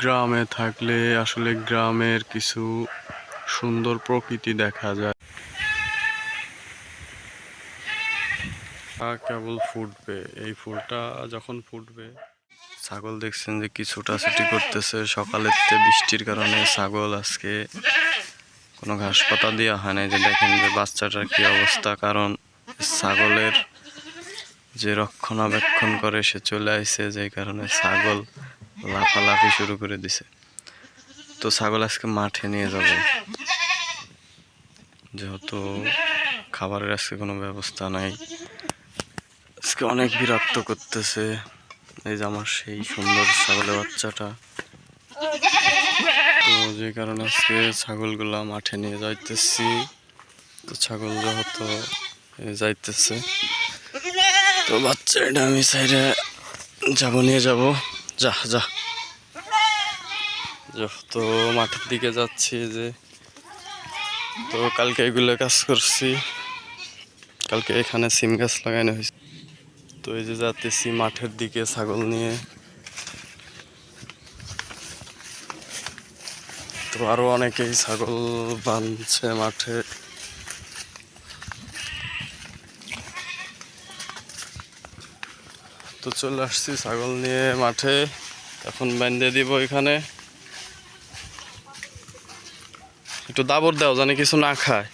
গ্রামে থাকলে আসলে গ্রামের কিছু সুন্দর প্রকৃতি দেখা যায়। কেবল ফুটবে, এই ফুলটা যখন ফুটবে। ছাগল দেখছেন যে কিছুটা ছুটি করতেছে, সকালের বৃষ্টির কারণে ছাগল আজকে কোনো ঘাস পাতা দেওয়া হয় না যে দেখেন যে বাচ্চাটার কি অবস্থা, কারণ ছাগলের যে রক্ষণাবেক্ষণ করে সে চলে আসছে যেই কারণে ছাগল লাফালাফি শুরু করে দিছে। তো ছাগল আজকে মাঠে নিয়ে যাব। যেহেতু খাবারের আজকে কোনো ব্যবস্থা নাই। আজকে অনেক বিরক্ত করতেছে। এই যে আমার সেই সুন্দর ছাগলের বাচ্চাটা। তো যে কারণে আজকে ছাগলগুলা মাঠে নিয়ে যাইতেছি। তো ছাগল যেহেতু যাইতেছে। তো বাচ্চাটা আমি সাইডে যাব, নিয়ে যাব। যা যা। তো মাঠের দিকে যাচ্ছি যে। তো কালকে এগুলো কাজ করছি। কালকে এখানে সিম গাছ লাগানো হয়েছে। তো এই যে যাচ্তেছি মাঠের দিকে ছাগল নিয়ে। তো আরও অনেকেই ছাগল বাঁধছে মাঠে। তো চলে আসছি ছাগল নিয়ে মাঠে। এখন বেঁধে দিব এখানে। একটু দাবর দাও, জানি কিছু না খায়।